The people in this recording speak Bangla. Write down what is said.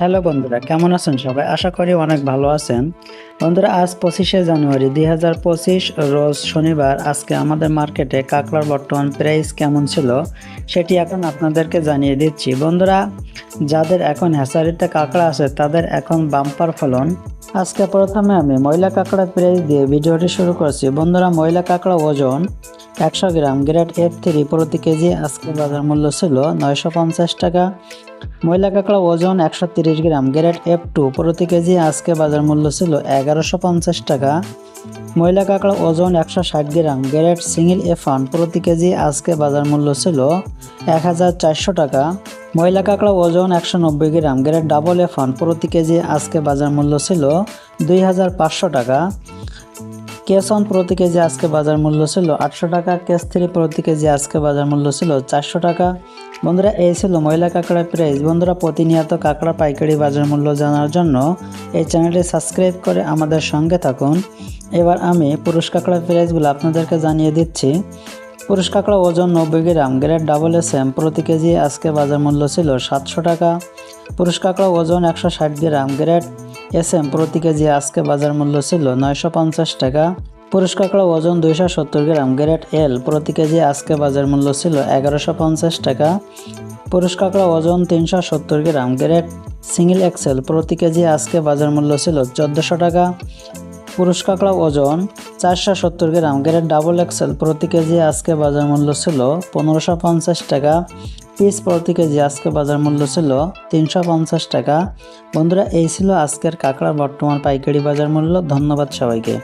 হ্যালো বন্ধুরা, কেমন আছেন সবাই? আশা করি অনেক ভালো আছেন। বন্ধুরা, আজ পঁচিশে জানুয়ারি দুই হাজার পঁচিশ, রোজ শনিবার। আজকে আমাদের মার্কেটে কাঁকড়ার বর্তমান প্রাইস কেমন ছিল সেটি এখন আপনাদেরকে জানিয়ে দিচ্ছি। বন্ধুরা, যাদের এখন হ্যাসারিতে কাঁকড়া আছে, তাদের এখন বাম্পার ফলন। আজকে প্রথমে আমি ময়লা কাঁকড়ার প্রাইস দিয়ে ভিডিওটি শুরু করছি। বন্ধুরা, ময়লা কাঁকড়া ওজন একশো গ্রাম গ্রেড এফ থ্রি প্রতি কেজি আজকে বাজার মূল্য ছিল নয়শো পঞ্চাশ টাকা। ময়লা কাঁকড়া ওজন একশো তিরিশ গ্রাম গ্রেড এফ টু প্রতি কেজি আজকে বাজার মূল্য ছিল এগারোশো পঞ্চাশ টাকা। ময়লা কাঁকড়া ওজন একশো ষাট gram grade single F one প্রতি কেজি আজকে বাজার মূল্য ছিল এক হাজার চারশো টাকা। ময়লা কাঁকড়া ওজন একশো নব্বই gram grade double F one প্রতি কেজি আজকে বাজার মূল্য ছিল দুই হাজার পাঁচশো টাকা। কেস ওয়ান প্রতি কেজি আজকে বাজার মূল্য ছিল আটশো টাকা, কেস থ্রি প্রতি কেজি আজকে বাজার মূল্য ছিল চারশো টাকা। বন্ধুরা, এই ছিল ময়লা কাঁকড়ার প্রাইস বন্ধুরা, প্রতিনিয়ত কাঁকড়া পাইকারি বাজার মূল্য জানার জন্য এই চ্যানেলটি সাবস্ক্রাইব করে আমাদের সঙ্গে থাকুন। এবার আমি পুরুষ কাঁকড়ার প্রাইসগুলো আপনাদেরকে জানিয়ে দিচ্ছি। পুরুষ কাঁকড়া ওজন নব্বই gram grade double S M প্রতি কেজি আজকে বাজার মূল্য ছিল সাতশো টাকা। পুরুষ কাঁকড়া ওজন একশো ষাট গ্রাম গ্রেড এস এম প্রতি কেজি আজকে বাজার মূল্য ছিল নয়শো পঞ্চাশ টাকা। পুরুষ কাঁকড়া ওজন দুইশো সত্তর গ্রাম, গ্রেড এল প্রতি কেজি আজকে বাজার মূল্য ছিল এগারোশো পঞ্চাশ টাকা। পুরুষ কাঁকড়া ওজন তিনশো সত্তর গ্রাম, গ্রেড সিঙ্গেল এক্সেল প্রতি কেজি আজকে বাজার মূল্য ছিল চোদ্দোশো টাকা। পুরুষ কাঁকড়া ওজন চারশো সত্তর গ্রাম গ্রেড ডাবল এক্সেল প্রতি কেজি আজকে বাজার মূল্য ছিল পনেরোশো পঞ্চাশ টাকা। পিস প্রতি কেজি আজকে বাজার মূল্য ছিল তিনশো পঞ্চাশ টাকা। বন্ধুরা, এই ছিল আজকের কাঁকড়া বর্তমান পাইকারি বাজার মূল্য। ধন্যবাদ সবাইকে।